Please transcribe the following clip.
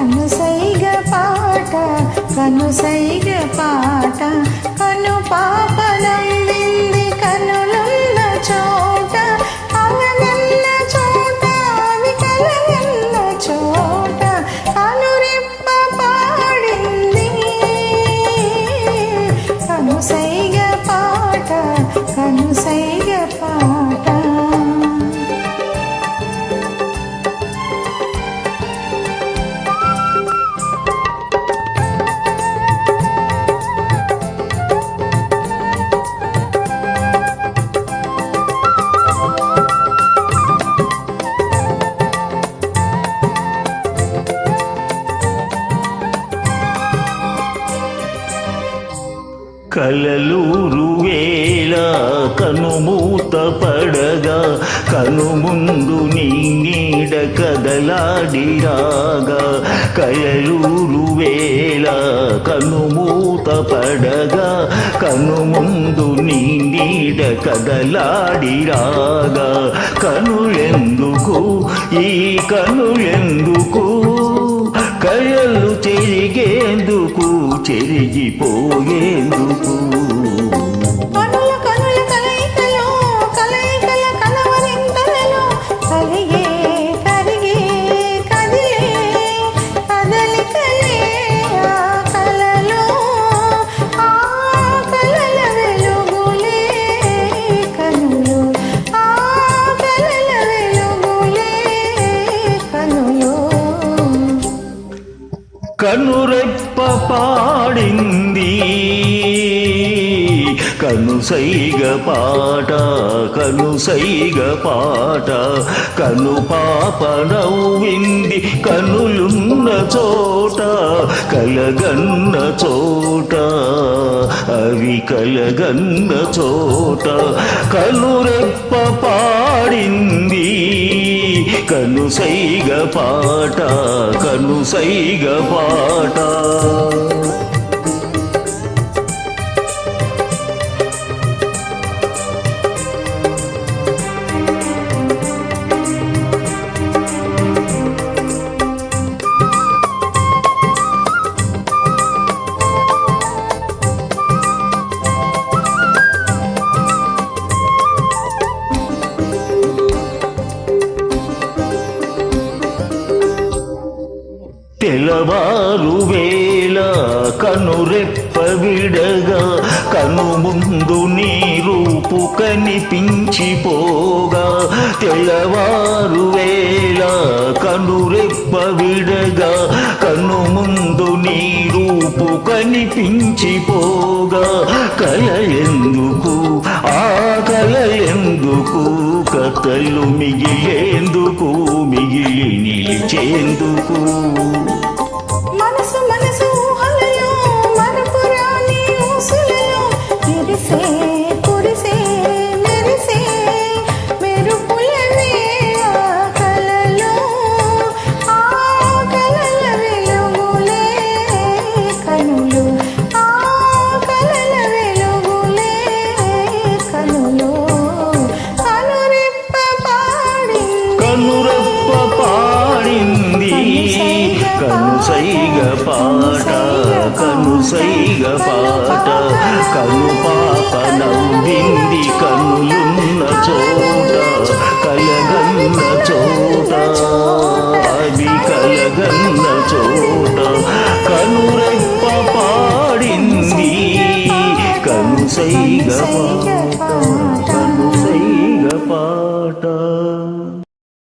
కనుసైగ పాట కనుసైగ పాట. కను పాప నమ్మింది కనులున్న చోట. అవనన్న చోట వికలన్న చోట. కనురిప్ప పాడింది. కలలూరు వేళ కనుమూత పడగా. కనుముందు నీ నీడ కదలాడిరాగా కలలూరు వేళ కనుమూత పడగా. కనుముందు నీ నీడ కదలాడిరాగా కనులెందుకు? ఈ కనులెందుకు? కయలు చెరిగేందుకు చెరిగిపోయేందుకు. కనురెప్ప పాడింది. కనుసైగ పాట కనుసైగ పాట కను పాప నవ్వింది కనులున్న చోట కలగన్న చోట అవి కలగన్న చోట. కనురెప్ప పాడింది. కనుసైగ పాట కనుసైగ పాట. తెలవారు వేళ కనురెప్ప విడగా కను ముందు నీ రూపు కనిపించిపోగా తెల్లవారు వేళ కనురెప్ప విడగా కను ముందు నీ రూపు కనిపించిపోగా కల ఎందుకు ఆ కల ఎందుకు కథలు మిగిలేందుకు మిగిలి నిలిచేందుకు. से సైగ పాట కను సైగ పాట కను పాప నవ్వింది కనులున్న చోట కలగన్న చోట అవి కలగన్న చోట కనురెప్ప పాడింది. కను సైగ పాట కను సైగ పాట.